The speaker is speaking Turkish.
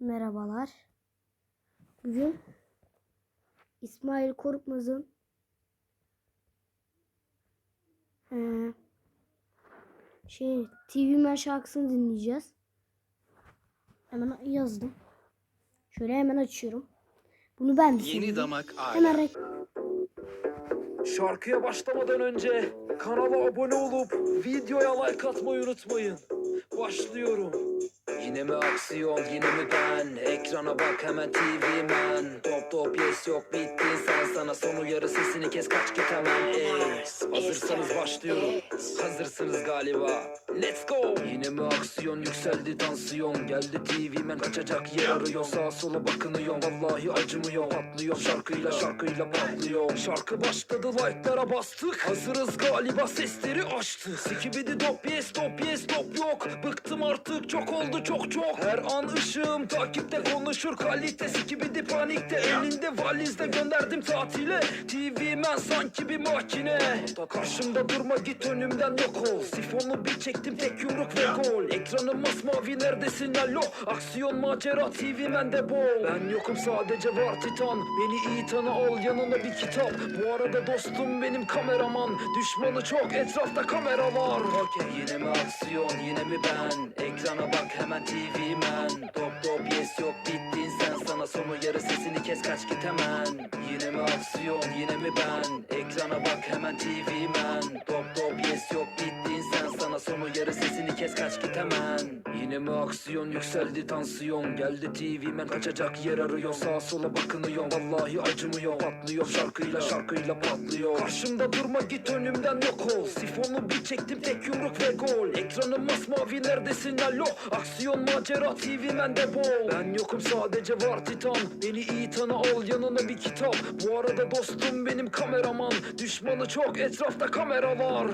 Merhabalar. Bugün İsmail Korkmaz'ın eee, şey TV Man şarkısını dinleyeceğiz. Hemen yazdım. Şöyle hemen açıyorum. Bunu ben de Yeni damak aile. Şarkıya başlamadan önce kanala abone olup videoya like atmayı unutmayın. Başlıyorum. Yine mi aksiyon yine mi ben? Ekrana bak hemen TV man. Top top yes yok bittin sen sana Son uyarı sesini kes kaç git hemen. Ey. Hazırsanız başlıyorum. Hazırsınız galiba. Let's go! Yine mi aksiyon yükseldi tansiyon? Geldi TV man kaçacak yer arıyor. Sağa sola bakınıyor Vallahi acımıyor Patlıyor şarkıyla şarkıyla patlıyor. Şarkı başladı like'lara bastık. Hazırız galiba sesleri açtık. Sikibidi dop yes dop yes dop yok. Bıktım artık çok oldu çok çok. Her an ışığım takipte konuşur kalite. Sikibidi panikte elinde valizde gönderdim tatile. TV man sanki bir makine. Karşımda durma git önümden yok ol. Sifonu bir çektim tek yumruk ve gol. Ekranım masmavi neredesin alo? Aksiyon macera TV man de bol. Ben yokum sadece var titan. Beni iyi tanı al yanına bir kitap. Bu arada dostum benim kameraman. Düşmanı çok etrafta kamera var. Okey yine mi aksiyon yine mi ben Ekrana bak hemen TV man Top top yes yok bittin sen. Sana Son uyarı sesini kes kaç git hemen. Yine mi aksiyon yine mi ben? Ekrana bak hemen TV man Top top yes yok kaç git hemen. Yine mi aksiyon? Yükseldi tansiyon. Geldi TV man kaçacak yer arıyor. Sağa sola bakınıyor. Vallahi acımıyor. Patlıyor şarkıyla şarkıyla patlıyor. Karşımda durma git önümden yok ol. Sifonu bir çektim tek yumruk ve gol. Ekranım masmavi neredesin? Alo. Aksiyon macera TV mende bol. Ben yokum sadece var titan. Beni iyi tanı al yanına bir kitap. Bu arada dostum benim kameraman. Düşmanı çok etrafta kamera var